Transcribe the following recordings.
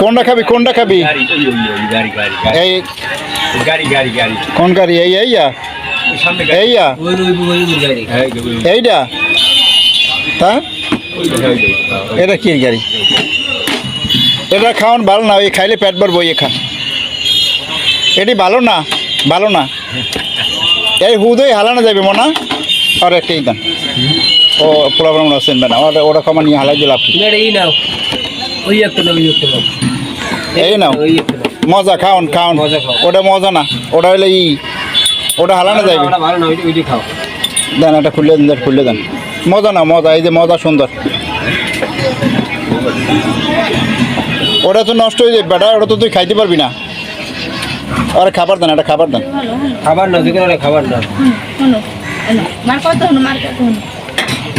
কোনটা খাবি কোনটা খাবি? ওই ওই ওই এই কোন গাড়ি? এই এইয়া? ওই এইয়া? ওই ওই ওই ওই ওই ওই এইটা তা? ওই ওই ওই এটা কি গাড়ি? এটা খাওয়ান ভালো না এই খাইলে পেট ভরবো ইয়ে খা। এটি ভালো না? ভালো না? এই হুদই হালানো যাবে মনা? আর একটাই দেন ও প্রবলেম আছেন না। ওটা ওটা কমা নিয়ে হালাই দিলাম। ওই একটা নাও ওই একটা নাও। এই নাও মজা খাওন খাওন। ওটা মজা না। ওটা হলে ই ওটা হালানো যাবে দেন এটা খুলে দেন খুলে দেন। মজা না মজা এই যে মজা সুন্দর। ওটা তো নষ্ট হয়ে যাবে বেটা। ওটা তো তুই খাইতে পারবি না। আরে খাবার দেন এটা খাবার দেন। খাবার না খাবার না।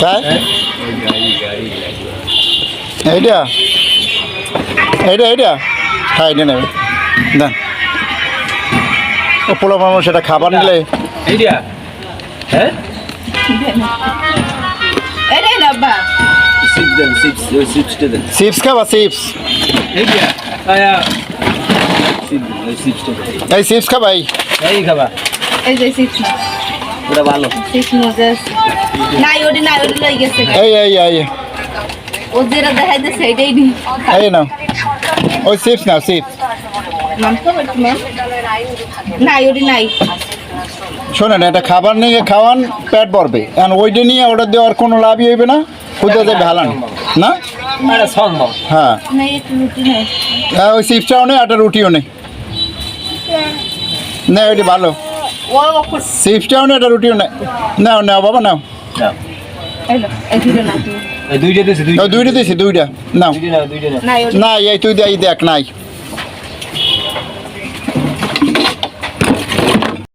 তাই? এইটা? এইটা এইটা? হ্যাঁ এইটা নেবে। দেন। ও পোলা মানুষ সেটা খাবার নিলে। এইটা? হ্যাঁ? এরে ডাব্বা সিপস দেন সিপস ওই চিপস খাবা চিপস এই চিপস খাবা এই। খাবা। এই যে ওটা ভালো। নাই ওটি নাই ওটি লই গেছে। এই এই এই ও যেটা দেখাইতেছে এটাই নি এই নাও। ওই চিপস নাও চিপস নাই নাই। শোনেন এটা খাবার নিয়ে খাওয়ান পেট ভরবে। এখন ওইটা নিয়ে ওটা দেওয়ার কোনো লাভই হইবে না খুদে দেবে হালান। না? সম্ভব। হ্যাঁ। হ্যাঁ ওই চিপসটাও নেই একটা রুটিও নেই না ওইটা ভালো। ও না এটা রুটিও নেই। নাও নাও বাবা নাও। এলো এই না এই দুইটা দিছে দুইটা। ও দুইটা দিছি দুইটা। নাও। না না না এই তুই দেখ নাই।